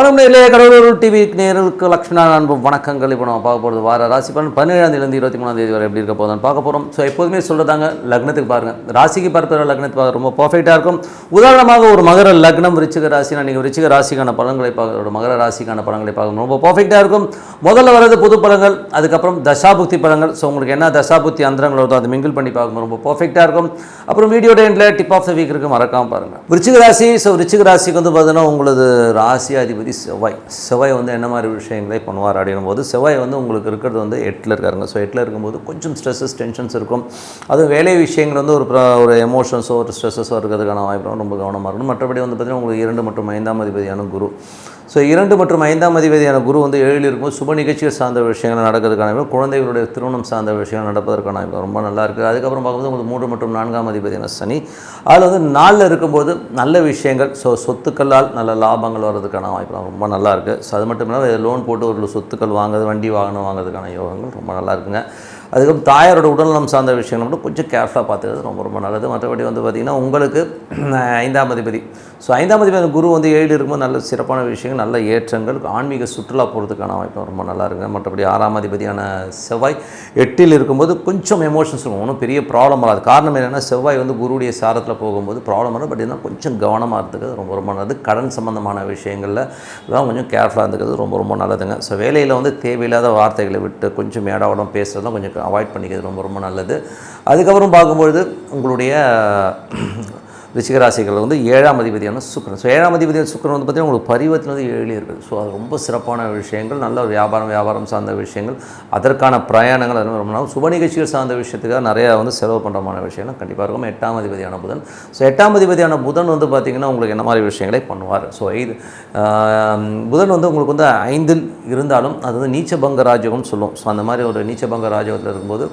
வணக்கம் நேரிலே கடவுளூர் டிவி நேர்களுக்கு லக்ஷ்மணா அன்பு வணக்கங்கள். இப்போ நம்ம பார்க்க போகிறது வார ராசி பலன். பதினேழாம் இருபத்தி மூணாம் தேதி வரை எப்படி இருக்க போதும் பார்க்க போகிறோம் ஸோ எப்போதுமே சொல்கிறதாங்க லக்னத்துக்கு பாருங்கள் ராசிக்கு பார்க்குற லக்னத்துக்கு பார்க்க ரொம்ப பர்ஃபெக்டாக இருக்கும். உதாரணமாக ஒரு மகர லக்னம் ரிச்சிக ராசினா நீங்கள் ரிச்சிக ராசிக்கான பலன்களை பார்க்க ஒரு மகர ராசிக்கான பலன்களை பார்க்கணும் ரொம்ப பர்ஃபெக்டாக இருக்கும். முதல்ல வர்றது புது பலன்கள் அதுக்கப்புறம் தசாபுக்தி பலன்கள். ஸோ உங்களுக்கு என்ன தசாபுக்தி அந்தரங்கள் வருதோ அதை மிங்கிள் பண்ணி பார்க்க ரொம்ப பர்ஃபெக்டாக இருக்கும். அப்புறம் வீடியோ எண்டில் டிப் ஆஃப் த வீக் இருக்கு மறக்காமல் பாருங்கள் ரிச்சிக ராசி ஸோ ரிச்சிக ராசிக்கு வந்து பார்த்தீங்கன்னா உங்களது ராசி அதிபதி செவ்வாய் செவ்வாய் வந்து என்ன மாதிரி விஷயங்களை பண்ணுவார் அப்படின்னும் போது செவ்வாய் வந்து உங்களுக்கு இருக்கிறது வந்து எட்டில் இருக்காருங்க. ஸோ எட்டில் இருக்கும்போது கொஞ்சம் ஸ்ட்ரெஸ்ஸஸ் டென்ஷன்ஸ் இருக்கும். அதுவும் வேலை விஷயங்கள் வந்து ஒரு ஒரு எமோஷன்ஸோ ஒரு ஸ்ட்ரெஸ்ஸஸோ இருக்கிறதுக்கான வாய்ப்பு ரொம்ப கவனமாக இருக்கணும். மற்றபடி வந்து பார்த்திங்கன்னா உங்களுக்கு இரண்டு மற்றும் ஐந்தாம் அதிபதியான குரு. ஸோ இரண்டு மற்றும் ஐந்தாம் அதிபதியான குரு வந்து ஏழில் இருக்கும்போது சுப நிகழ்ச்சிகள் சார்ந்த விஷயங்கள் நடக்கிறதுக்கான குழந்தைகளுடைய திருமணம் சார்ந்த விஷயங்கள் நடப்பதற்கான இப்போ ரொம்ப நல்லா இருக்குது அதுக்கப்புறம் பார்க்கும்போது உங்களுக்கு மூன்று மற்றும் நான்காம் அதிபதியான சனி. அதில் வந்து நாளில் இருக்கும்போது நல்ல விஷயங்கள் ஸோ சொத்துக்களால் நல்ல லாபங்கள் வர்றதுக்கான வாய்ப்புலாம் ரொம்ப நல்லா இருக்குது ஸோ அது மட்டும் இல்லாமல் லோன் போட்டு ஒரு சொத்துக்கள் வாங்குறது வண்டி வாகனம் வாங்குறதுக்கான யோகங்கள் ரொம்ப நல்லா இருக்குங்க. அதுக்கப்புறம் தாயாரோட உடல்நலம் சார்ந்த விஷயங்கள் மட்டும் கொஞ்சம் கேர்ஃபுல்லாக பார்த்துக்கிறது ரொம்ப ரொம்ப நல்லது. மற்றபடி வந்து பார்த்திங்கன்னா உங்களுக்கு ஐந்தாம் அதிபதி. ஸோ ஐந்தாம் அதிபதி குரு வந்து ஏழு இருக்கும்போது நல்ல சிறப்பான விஷயங்கள் நல்ல ஏற்றங்கள் ஆன்மீக சுற்றுலா போகிறதுக்கான வாய்ப்பு ரொம்ப நல்லா இருக்குங்க மற்றபடி ஆறாம் அதிபதியான செவ்வாய் எட்டில் இருக்கும்போது கொஞ்சம் எமோஷன்ஸ் இருக்கும். ஒன்றும் பெரிய ப்ராப்ளம் வராது. காரணம் என்னென்னா செவ்வாய் வந்து குருவுடைய சாரத்தில் போகும்போது ப்ராப்ளம் வரும். பட் இருந்தால் கொஞ்சம் கவனமாக இருந்துக்கிறது ரொம்ப ரொம்ப நல்லது. கடன் சம்மந்தமான விஷயங்களில் தான் கொஞ்சம் கேர்ஃபுல்லாக இருந்துக்கிறது ரொம்ப ரொம்ப நல்லதுங்க. ஸோ வேலையில் வந்து தேவையில்லாத வார்த்தைகளை விட்டு கொஞ்சம் மேடாவடம் பேசுகிறதுலாம் கொஞ்சம் அவாய்ட் பண்ணிக்கிறது ரொம்ப ரொம்ப நல்லது. அதுக்கப்புறம் பார்க்கும்பொழுது உங்களுடைய ரிச்சிகராசிகள் வந்து ஏழாம் அதிபதியான சுக்கரன். ஸோ ஏழாம் அதிபதியான சுக்கரன் வந்து பார்த்திங்கன்னா உங்களுக்கு பரிவர்த்தனை வந்து ஏழு இருக்குது ஸோ அது ரொம்ப சிறப்பான விஷயங்கள் நல்ல வியாபாரம் வியாபாரம் சார்ந்த விஷயங்கள் அதற்கான பிரயாணங்கள் அதெல்லாம் ரொம்ப நாள். சுப நிகழ்ச்சிகள் சார்ந்த விஷயத்துக்காக நிறையா வந்து செலவு பண்ணுறமான விஷயங்கள் கண்டிப்பாக இருக்கும். எட்டாம் அதிபதியான புதன். ஸோ எட்டாம் அதிபதியான புதன் வந்து பார்த்திங்கன்னா உங்களுக்கு என்ன மாதிரி விஷயங்களை பண்ணுவார்? ஸோ இது புதன் வந்து உங்களுக்கு வந்து ஐந்தில் இருந்தாலும் அது வந்து நீச்சபங்க ராஜகம்னு சொல்லுவோம். ஸோ அந்த மாதிரி ஒரு நீச்சபங்க ராஜகத்தில் இருக்கும்போது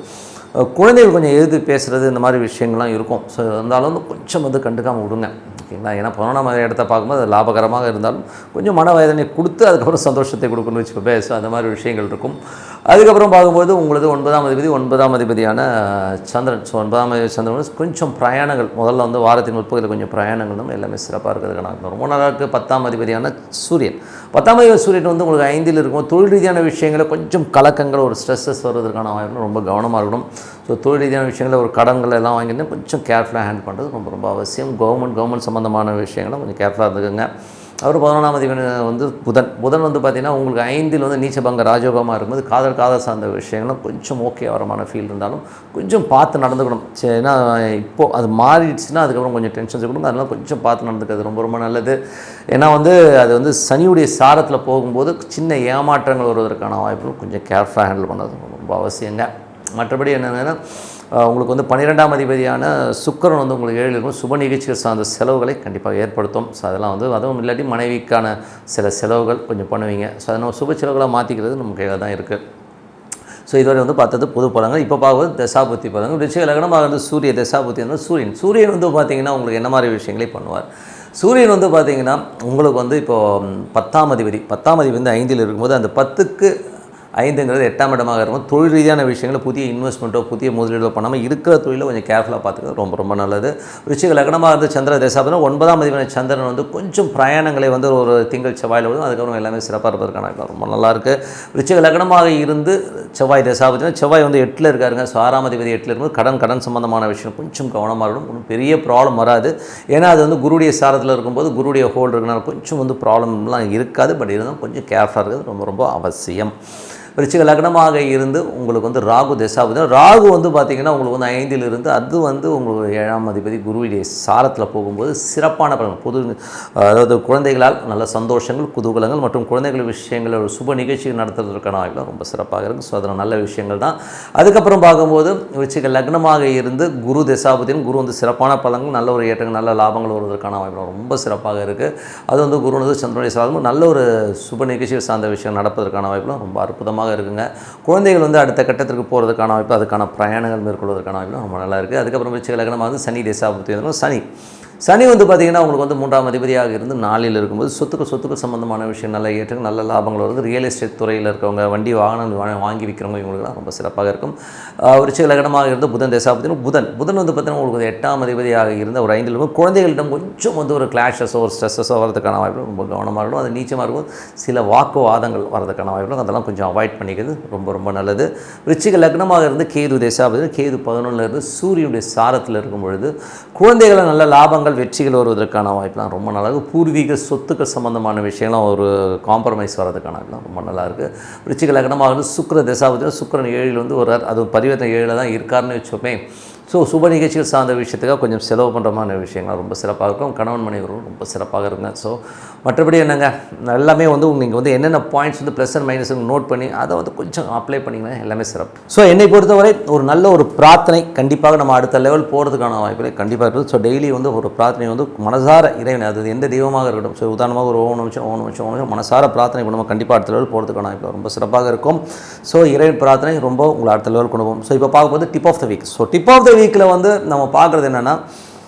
குழந்தைகள் கொஞ்சம் எதிர்த்து பேசுகிறது இந்த மாதிரி விஷயங்கள்லாம் இருக்கும். ஸோ இருந்தாலும் வந்து கொஞ்சம் வந்து கண்டுக்காமல் விடுங்க. ஓகேங்களா ஏன்னா பதினொன்றாம் இடத்த பார்க்கும்போது அது லாபகரமாக இருந்தாலும் கொஞ்சம் மன வேதனை கொடுத்து அதுக்கப்புறம் சந்தோஷத்தை கொடுக்கணும்னு வச்சுக்கோ ஸோ அந்த மாதிரி விஷயங்கள் இருக்கும். அதுக்கப்புறம் பார்க்கும்போது உங்களது ஒன்பதாம் அதிபதி ஒன்பதாம் அதிபதியான சந்திரன். ஸோ ஒன்பதாம் அதிபதி சந்திரன் கொஞ்சம் பிரயாணங்கள். முதல்ல வந்து வாரத்தின் முற்பகுதியில் கொஞ்சம் பிரயாணங்களும் எல்லாமே சிறப்பாக இருக்கிறதுக்கான ரொம்ப நல்லா இருக்குது பத்தாம் அதிபதியான சூரியன். பத்தாம் அதிபதி சூரியன் வந்து உங்களுக்கு ஐந்தில் இருக்கும். தொழில் ரீதியான விஷயங்களில் கொஞ்சம் கலக்கங்கள் ஒரு ஸ்ட்ரெஸ்ஸஸ் வருவதற்கான வாய்ப்பு ரொம்ப கவனமாக இருக்கணும். ஸோ தொழில் ரீதியான விஷயங்களில் ஒரு கடன்கள் எல்லாம் வாங்கிட்டு கொஞ்சம் கேர்ஃபுல்லாக ஹேண்டில் பண்ணுறது ரொம்ப ரொம்ப அவசியம். கவர்மெண்ட் கவர்மெண்ட் சம்மந்தமான விஷயங்களும் கொஞ்சம் கேர்ஃபுல்லாக இருந்துக்குங்க. அவர் பதினொன்றாம் அதிபதி வந்து புதன். புதன் வந்து பார்த்திங்கன்னா உங்களுக்கு ஐந்தில் வந்து நீச்சபங்க ராஜயோகமாக இருக்கும்போது காதல் காதல் சார்ந்த விஷயங்களும் கொஞ்சம் ஓகே வரமான ஃபீல் இருந்தாலும் கொஞ்சம் பார்த்து நடந்துக்கணும். சரி ஏன்னா இப்போது அது மாறிடுச்சுன்னா அதுக்கப்புறம் கொஞ்சம் டென்ஷன்ஸ் கொடுக்கும் அதனால் கொஞ்சம் பார்த்து நடந்துக்கிறது ரொம்ப ரொம்ப நல்லது. ஏன்னா வந்து அது வந்து சனியுடைய சாரத்தில் போகும்போது சின்ன ஏமாற்றங்கள் வருவதற்கான வாய்ப்புகள் கொஞ்சம் கேர்ஃபுல்லாக ஹேண்டில் பண்ணுறது ரொம்ப அவசியங்க. மற்றபடி என்னென்னா உங்களுக்கு வந்து பன்னிரெண்டாம் அதிபதியான சுக்கரன் வந்து உங்களுக்கு ஏழில் இருக்கும். சுப நிகழ்ச்சிகள் சார்ந்த செலவுகளை கண்டிப்பாக ஏற்படுத்தும். ஸோ அதெல்லாம் வந்து அதுவும் இல்லாட்டி மனைவிக்கான சில செலவுகள் கொஞ்சம் பண்ணுவீங்க. ஸோ அதை நம்ம சுப செலவுகளாக மாற்றிக்கிறது நம்ம கையில் தான் இருக்குது ஸோ இதுவரை வந்து பார்த்தது புது பலங்கள் இப்போ பார்க்குறது தசாபுத்தி பலங்கள் ரிச்சிக லக்னமாக வந்து சூரிய தசாபுத்தி வந்து சூரியன். சூரியன் வந்து பார்த்திங்கன்னா உங்களுக்கு என்ன மாதிரி விஷயங்களை பண்ணுவார்? சூரியன் வந்து பார்த்திங்கன்னா உங்களுக்கு வந்து இப்போது பத்தாம் அதிபதி. பத்தாம் அதிபதி வந்து ஐந்தில் இருக்கும்போது அந்த பத்துக்கு ஐந்துங்கிறது எட்டாம் இடமாக இருக்கும். தொழில் ரீதியான விஷயங்களை புதிய இன்வெஸ்ட்மெண்ட்டோ புதிய முதலீடோ பண்ணாமல் இருக்கிற தொழிலை கொஞ்சம் கேர்ஃபுல்லாக பார்த்துக்கிறது ரொம்ப ரொம்ப நல்லது. ரிச்சிக லக்னமாக இருந்து சந்திர தேசாபதினா ஒன்பதாம் அதிபதியான சந்திரன் வந்து கொஞ்சம் பிரயாணங்களை வந்து ஒரு திங்கள் செவ்வாயில் விடும் அதுக்கப்புறம் எல்லாமே சிறப்பாக இருப்பதற்கான ரொம்ப நல்லாயிருக்கு ரிச்சிக லக்னமாக இருந்து செவ்வாய் தேசாபதினா செவ்வாய் வந்து எட்டில் இருக்காருங்க. ஸோ ஆறாம் அதிபதி எட்டில் இருக்கும்போது கடன் கடன் சம்பந்தமான விஷயம் கொஞ்சம் கவனமாக இருக்கணும். ஒன்றும் பெரிய ப்ராப்ளம் வராது. ஏன்னா அது வந்து குருடைய சாரத்தில் இருக்கும்போது குருடைய ஹோல்டு இருக்கனால கொஞ்சம் வந்து ப்ராப்ளம்லாம் இருக்காது. பட் இருந்தாலும் கொஞ்சம் கேர்ஃபுல்லாக இருக்கிறது ரொம்ப ரொம்ப அவசியம். விருச்சிக லக்னமாக இருந்து உங்களுக்கு வந்து ராகு தசாபதி. ராகு வந்து பார்த்திங்கன்னா உங்களுக்கு வந்து ஐந்தில் இருந்து அது வந்து உங்களுக்கு ஏழாம் அதிபதி குருவிடைய சாரத்தில் போகும்போது சிறப்பான பலன் பொது அதாவது குழந்தைகளால் நல்ல சந்தோஷங்கள் குதூகலங்கள் மற்றும் குழந்தைகள் விஷயங்கள் ஒரு சுப நிகழ்ச்சிகள் நடத்துறதுக்கான வாய்ப்புலாம் ரொம்ப சிறப்பாக இருக்குது ஸோ அதில் நல்ல விஷயங்கள் தான். அதுக்கப்புறம் பார்க்கும்போது விருச்சிக லக்னமாக இருந்து குரு தசாபதியும் குரு வந்து சிறப்பான பலன்கள் நல்ல ஒரு ஏற்றங்கள் நல்ல லாபங்கள் வருவதற்கான வாய்ப்பு ரொம்ப சிறப்பாக இருக்குது அது வந்து குரு சந்திரனுடைய சாதமும் நல்ல ஒரு சுப நிகழ்ச்சிகள் சார்ந்த விஷயம் நடப்பதற்கான வாய்ப்புலாம் ரொம்ப அற்புதமாக இருக்குங்க. குழந்தைகள் வந்து அடுத்த கட்டத்திற்கு போகிறதுக்கான வாய்ப்பு அதுக்கான பிரயாணங்கள் மேற்கொள்வதற்கான வாய்ப்பு ரொம்ப நல்லா இருக்குது அதுக்கப்புறம் விருச்சிக லக்னமாக வந்து சனி தேசாபுத்தி சனி சனி வந்து பார்த்திங்கன்னா உங்களுக்கு வந்து மூன்றாம் அதிபதியாக இருந்து நாளில் இருக்கும்போது சொத்துக்கு சொத்துக்கு சம்மந்தமான விஷயம் நல்ல ஏற்றம் நல்ல லாபங்கள் வருது. ரியல் எஸ்டேட் துறையில் இருக்கவங்க வண்டி வாகனங்கள் வாங்கி விற்கிறவங்க இவங்களுக்குலாம் ரொம்ப சிறப்பாக இருக்கும். ஒரு சில கடமாக இருந்து புதன் தசாபத்தினும் புதன். புதன் வந்து பார்த்திங்கன்னா உங்களுக்கு எட்டாம் அதிபதியாக இருந்த ஒரு ஐந்தில் இருக்கும். குழந்தைகளிடம் கொஞ்சம் வந்து ஒரு கிளாஷஸோ ஒரு ஸ்ட்ரெஸ்ஸஸோ வரதுக்கான வாய்ப்பு ரொம்ப கவனமாக இருக்கும் அது நீச்சமாக இருக்கும். சில வாக்குவாதங்கள் வரதுக்கான வாய்ப்பு இருக்கும். அதெல்லாம் கொஞ்சம் அவாய்ட் பண்ணிக்கிறது ரொம்ப ரொம்ப நல்லது. ரிச்சிக லக்னமாக இருந்து கேது தசாபதி கேது பதினொன்றில் இருந்து சூரியனுடைய சாரத்தில் இருக்கும் பொழுது குழந்தைகளை நல்ல லாபங்கள் வெற்றிகள் வருவதற்கான வாய்ப்புலாம் ரொம்ப நல்லாயிருக்கு. பூர்வீக சொத்துக்கள் சம்மந்தமான விஷயம்லாம் ஒரு காம்ப்ரமைஸ் வரதுக்கான ரொம்ப நல்லா இருக்குது விருச்சிக லக்னமாக இருந்து சுக்கிர தசாபதியில் ஏழில் வந்து ஒரு அது பரிவர்த்தனை ஏழில் தான் இருக்காருன்னு வச்சோமே ஸோ சுப நிகழ்ச்சிகள் சார்ந்த விஷயத்துக்காக கொஞ்சம் செலவு பண்ணுறமான விஷயங்கள் ரொம்ப சிறப்பாக இருக்கும். கணவன் மனைவரும் ரொம்ப சிறப்பாக இருங்க. ஸோ மற்றபடி என்னங்க? எல்லாமே வந்து நீங்கள் வந்து என்னென்ன பாயிண்ட்ஸ் வந்து ப்ளஸ் அண்ட் மைனஸ் நோட் பண்ணி அதை வந்து கொஞ்சம் அப்ளை பண்ணிங்கன்னா எல்லாமே சிறப்பு. ஸோ என்னை பொறுத்தவரை ஒரு நல்ல ஒரு பிரார்த்தனை கண்டிப்பாக நம்ம அடுத்த லெவல் போகிறதுக்கான வாய்ப்புகள் கண்டிப்பாக இருக்குது. ஸோ டெய்லி வந்து ஒரு பிரார்த்தனை வந்து மனசார இறைவன் அது எந்த தெய்வமாக இருக்கட்டும். ஸோ உதாரணமாக ஒரு ஓவன் நிமிஷம் ஓம் நிமிஷம் ஓம் நிமிஷம் மனசார பிரார்த்தனை நம்ம கண்டிப்பாக அடுத்த லெவல் போகிறதுக்கான வாய்ப்பு ரொம்ப சிறப்பாக இருக்கும். ஸோ இறைவன் பிரார்த்தனை ரொம்ப உங்களை அடுத்த லெவல் கொண்டு போகும். ஸோ இப்போ பார்க்கும்போது tip of the week so tip of the வீக்கில் வந்து நம்ம பார்க்குறது என்னென்னா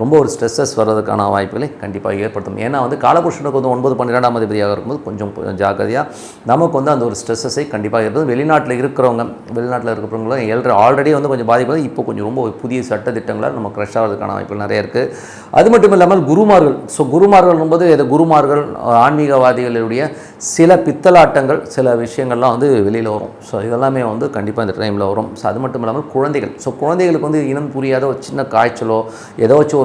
ரொம்ப ஒரு ஸ்ட்ரெஸ்ஸஸ் வர்றதுக்கான வாய்ப்புகளை கண்டிப்பாக ஏற்படுத்தும். ஏன்னா வந்து காலபுருஷனுக்கு வந்து ஒன்பது பன்னிரெண்டாம் அதிபதியாக இருக்கும்போது கொஞ்சம் ஜாக்கிரதையாக நமக்கு வந்து அந்த ஒரு ஸ்ட்ரெஸ்ஸஸை கண்டிப்பாக ஏற்படும் வெளிநாட்டில் இருக்கிறவங்க வெளிநாட்டில் இருக்கிறவங்களும் எல்ற ஆல்ரெடி வந்து கொஞ்சம் பாதிப்பு இப்போ கொஞ்சம் ரொம்ப புதிய சட்ட திட்டங்களால் நம்ம க்ரஷ் ஆகிறதுக்கான வாய்ப்புகள் நிறைய இருக்குது அது மட்டும் இல்லாமல் குருமார்கள். ஸோ குருமார்கள் என்பது இது குருமார்கள் ஆன்மீகவாதிகளுடைய சில பித்தலாட்டங்கள் சில விஷயங்கள்லாம் வந்து வெளியில் வரும். ஸோ இதெல்லாமே வந்து கண்டிப்பாக இந்த டைமில் வரும். ஸோ அது மட்டும் இல்லாமல் குழந்தைகள். ஸோ குழந்தைகளுக்கு வந்து இனம் புரியாத ஒரு சின்ன காய்ச்சலோ ஏதோ வச்சு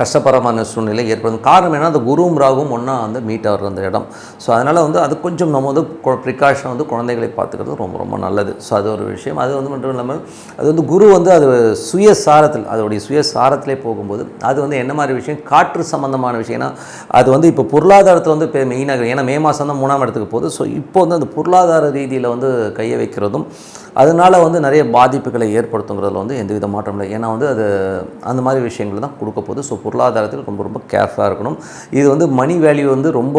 கஷ்டப்பரமான சூழ்நிலை ஏற்படும். காரணம் என்ன அந்த குருவும் ராகும் ஒன்றா வந்து மீட் ஆகிற அந்த இடம். ஸோ அதனால் வந்து அது கொஞ்சம் நம்ம வந்து ப்ரிகாஷன் வந்து குழந்தைகளை பார்த்துக்கிறது ரொம்ப ரொம்ப நல்லது. ஸோ அது ஒரு விஷயம். அது வந்து மட்டும் இல்லாமல் அது வந்து குரு வந்து அது சுயசாரத்தில் அதோடைய சுயசாரத்திலே போகும்போது அது வந்து என்ன மாதிரி விஷயம்? காற்று சம்மந்தமான விஷயம்னா அது வந்து இப்போ பொருளாதாரத்தில் வந்து இப்போ மெயினாக ஏன்னா மே மாதம் தான் மூணாம் இடத்துக்கு போகுது. ஸோ இப்போ வந்து அந்த பொருளாதார ரீதியில் வந்து கையை வைக்கிறதும் அதனால் வந்து நிறைய பாதிப்புகளை ஏற்படுத்துங்கிறதுல வந்து எந்த வித மாற்றம் இல்லை. ஏன்னா வந்து அது அந்த மாதிரி விஷயங்கள் தான் கொடுக்க போகுது. ஸோ பொருளாதாரத்தில் ரொம்ப ரொம்ப கேர்ஃபுல்லாக இருக்கணும். இது வந்து மணி வேல்யூ வந்து ரொம்ப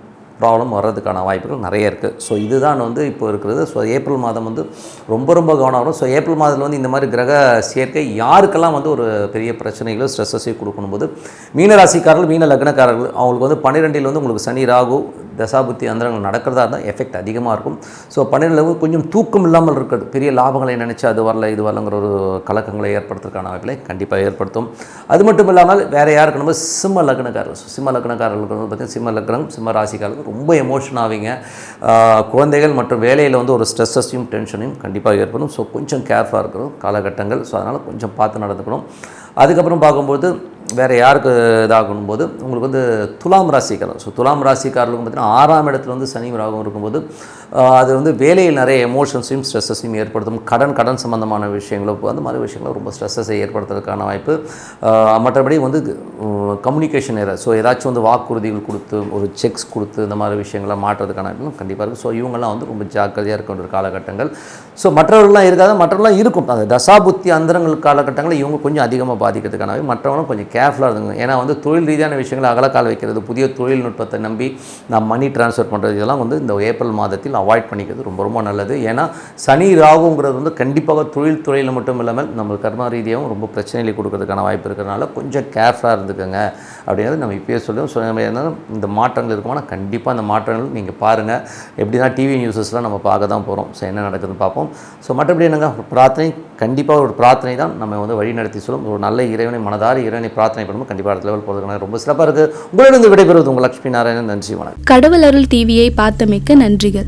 ப்ராப்ளம் வர்றதுக்கான வாய்ப்புகள் நிறைய இருக்குது ஸோ இதுதான் வந்து இப்போ இருக்கிறது. ஸோ ஏப்ரல் மாதம் வந்து ரொம்ப ரொம்ப கவனம் வரும். ஸோ ஏப்ரல் மாதத்தில் வந்து இந்த மாதிரி கிரக சேர்க்கை யாருக்கெல்லாம் வந்து ஒரு பெரிய பிரச்சனைகளோ ஸ்ட்ரெஸ்ஸஸையும் கொடுக்கணும் போது மீன ராசிக்காரர்கள் மீன லக்னக்காரர்கள் அவங்களுக்கு வந்து பன்னிரெண்டில் வந்து உங்களுக்கு சனி ராகு தசாபுத்தி அந்தரங்கள் நடக்கிறதா இருந்தால் எஃபெக்ட் அதிகமாக இருக்கும். ஸோ பன்னிரெண்டில் கொஞ்சம் தூக்கம் இல்லாமல் இருக்கிறது. பெரிய லாபங்களை நினச்சி அது வரல இது வரலங்கிற ஒரு கலக்கங்களை ஏற்படுத்துறதுக்கான வாய்ப்பில் கண்டிப்பாக ஏற்படுத்தும். அது மட்டும் இல்லாமல் வேறு யாருக்கு நம்ம சிம்ம லக்னக்காரர் சிம்ம லக்னக்காரர்களுக்கு வந்து பார்த்திங்கன்னா சிம்ம லக்னம் சிம்ம ராசிக்காரர்கள் ரொம்ப எமோஷன் ஆவீங்க. குழந்தைகள் மற்றும் வேலையில் வந்து ஒரு ஸ்ட்ரெஸ்ஸஸையும் டென்ஷனையும் கண்டிப்பாக ஏற்படும். ஸோ கொஞ்சம் கேர்ஃபுல்லாக இருக்கணும். காலகட்டங்கள். ஸோ அதனால் கொஞ்சம் பார்த்து நடந்துக்கணும். அதுக்கப்புறம் பார்க்கும்போது வேறு யாருக்கு இதாகும் போது உங்களுக்கு வந்து துலாம் ராசிக்காரர். ஸோ துலாம் ராசிக்காரர்களுக்கு பார்த்தீங்கன்னா ஆறாம் இடத்துல வந்து சனி ராகம் இருக்கும்போது அது வந்து வேலையில் நிறைய எமோஷன்ஸையும் ஸ்ட்ரெஸ்ஸையும் ஏற்படுத்தும். கடன் கடன் சம்மந்தமான விஷயங்களோ அந்த மாதிரி விஷயங்களும் ரொம்ப ஸ்ட்ரெஸ்ஸை ஏற்படுத்துறதுக்கான வாய்ப்பு. மற்றபடி வந்து கம்யூனிகேஷன் ஏற ஸோ ஏதாச்சும் வந்து வாக்குறுதிகள் கொடுத்து ஒரு செக்ஸ் கொடுத்து இந்த மாதிரி விஷயங்களை மாற்றுறதுக்கான கண்டிப்பாக இருக்கும் ஸோ இவங்கெல்லாம் வந்து ரொம்ப ஜாக்கிரதையாக இருக்க வேண்டிய ஒரு காலகட்டங்கள். ஸோ மற்றவர்கள்லாம் இருக்காது மற்றவர்கள்லாம் இருக்கும். அந்த தசாபுத்தி அந்தரங்கள் காலகட்டங்களில் இவங்க கொஞ்சம் அதிகமாக பாதிக்கிறதுக்கானவே மற்றவங்களும் கொஞ்சம் கேர்ஃபுல்லாக இருந்துங்க. ஏன்னா வந்து தொழில் ரீதியான விஷயங்களை அகலக்கால் வைக்கிறது புதிய தொழில்நுட்பத்தை நம்பி நான் மணி டிரான்ஸ்ஃபர் பண்ணுறது இதெல்லாம் வந்து இந்த ஏப்ரல் மாதத்தில் அவாய்ட் பண்ணிக்கிறது ரொம்ப ரொம்ப நல்லது. ஏன்னா சனி ராகுங்கிறது வந்து கண்டிப்பாக தொழில் துறையில் மட்டும் இல்லாமல் நம்ம கர்ம ரீதியாகவும் ரொம்ப பிரச்சனைகளை கொடுக்கறதுக்கான வாய்ப்பு இருக்கிறனால கொஞ்சம் கேர்ஃபுல்லாக இருந்துக்கோங்க. அப்படிங்கிறது நம்ம இப்போயே சொல்லுவோம். ஸோ நம்ம இந்த மாற்றங்கள் இருக்குமானா கண்டிப்பாக அந்த மாற்றங்கள் நீங்கள் பாருங்கள் எப்படின்னா டிவி நியூஸஸ்லாம் நம்ம பார்க்க தான் போகிறோம் ஸோ என்ன நடக்குதுன்னு பார்ப்போம். ஸோ மற்றபடி என்னங்க? பிரார்த்தனை கண்டிப்பாக ஒரு பிரார்த்தனை தான் நம்ம வந்து வழி நடத்தி சொல்லும். ஒரு நல்ல இறைவனை மனதார இறைவனை பிரார்த்தனை பண்ணும்போது கண்டிப்பாக அடுத்த லெவல் போகிறதுக்கான ரொம்ப சிறப்பாக இருக்குது உங்களிடம் விடைபெறுவது உங்கள் லட்சுமி நாராயணன். நன்றி வணக்கம். கடவுள் அருள் டிவியை பார்த்தமைக்க நன்றிகள்.